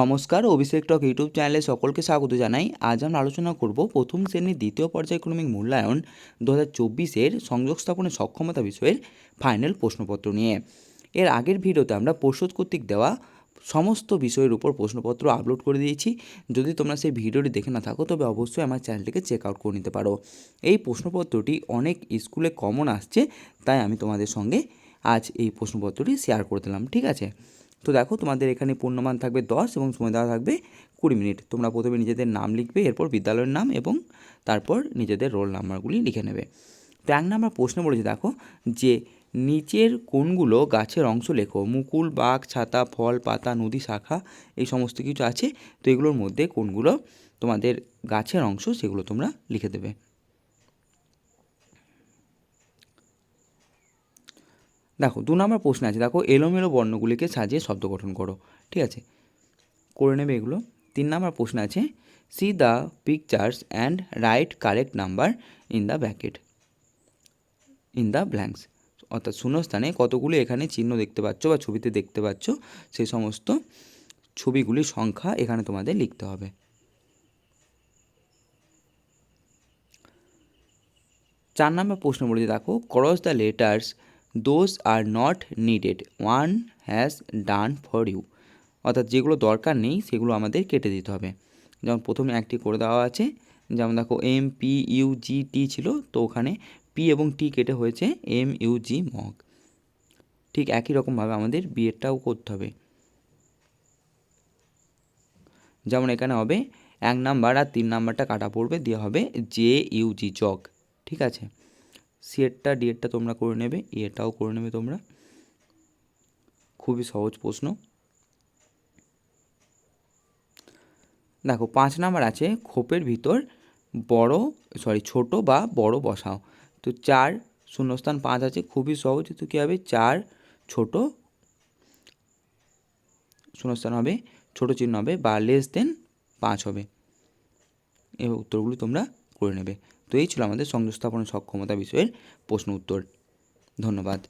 নমস্কার, অভিষেক টক ইউটিউব চ্যানেলে সকলকে স্বাগত জানাই। আজ আমরা আলোচনা করব প্রথম শ্রেণির দ্বিতীয় পর্যায়ক্রমিক মূল্যায়ন দু হাজার চব্বিশের সংযোগ স্থাপনের সক্ষমতা বিষয়ের ফাইনাল প্রশ্নপত্র নিয়ে। এর আগের ভিডিওতে আমরা পর্ষদ কর্তৃক দেওয়া সমস্ত বিষয়ের উপর প্রশ্নপত্র আপলোড করে দিয়েছি। যদি তোমরা সেই ভিডিওটি দেখে না থাকো, তবে অবশ্যই আমার চ্যানেলটিকে চেক আউট করে নিতে পারো। এই প্রশ্নপত্রটি অনেক স্কুলে কমন আসছে, তাই আমি তোমাদের সঙ্গে আজ এই প্রশ্নপত্রটি শেয়ার করে দিলাম, ঠিক আছে? তো দেখো তোমাদের এখানে পূর্ণমান থাকবে দশ এবং সময় দেওয়া থাকবে কুড়ি মিনিট। তোমরা প্রথমে নিজেদের নাম লিখবে, এরপর বিদ্যালয়ের নাম এবং তারপর নিজেদের রোল নাম্বারগুলি লিখে নেবে। তো এক নাম্বার প্রশ্ন বলেছে, দেখো যে নিচের কোনগুলো গাছের অংশ লেখো, মুকুল, বাঘ, ছাতা, ফল, পাতা, নদী, শাখা, এই সমস্ত কিছু আছে। তো এগুলোর মধ্যে কোনগুলো তোমাদের গাছের অংশ সেগুলো তোমরা লিখে দেবে। দেখো, দু নম্বর প্রশ্ন আছে, দেখো, এলোমেলো বর্ণগুলিকে সাজিয়ে শব্দ গঠন করো, ঠিক আছে? করে নেবে এগুলো। তিন নম্বর প্রশ্ন আছে see the pictures and write correct number in the bracket in the blanks অর্থাৎ শূন্যস্থানে কতগুলি এখানে চিহ্ন দেখতে পাচ্ছ বা ছবিতে দেখতে পাচ্ছ সেই সমস্ত ছবিগুলির সংখ্যা এখানে তোমাদের লিখতে হবে। চার নম্বর প্রশ্ন বলেছে, দেখো cross the letters those are not needed one has done for you অর্থাৎ যেগুলো দরকার নেই, সেগুলো আমাদের কেটে দিতে হবে। যেমন প্রথমে একটি করে দেওয়া আছে। যেমন দেখো M P U G T ছিল, তো ওখানে পি এবং টি কেটে হয়েছে এম ইউ জি মগ। ঠিক একই রকমভাবে আমাদের বিয়েরটাও করতে হবে। যেমন এখানে হবে, এক নাম্বার আর তিন নাম্বারটা কাটা পড়বে দেওয়া হবে জে ইউ জি জগ। ঠিক আছে? সিএরটা ডিএরটা তোমরা করে নেবে ইয়েটাও করে নেবে তোমরা। খুবই সহজ প্রশ্ন। দেখো, পাঁচ নাম্বার আছে, খোপের ভিতর বড় সরি ছোট বা বড় বসাও। তো চার শূন্যস্থান পাঁচ আছে, খুবই সহজ। তো কী হবে? চার ছোট শূন্যস্থান হবে, ছোট চিহ্ন হবে বা লেস দেন পাঁচ হবে। এই উত্তরগুলি তোমরা করে নেবে। তো এই ছিল আমাদের সংযোগ স্থাপনের সক্ষমতা বিষয়ের প্রশ্ন উত্তর। ধন্যবাদ।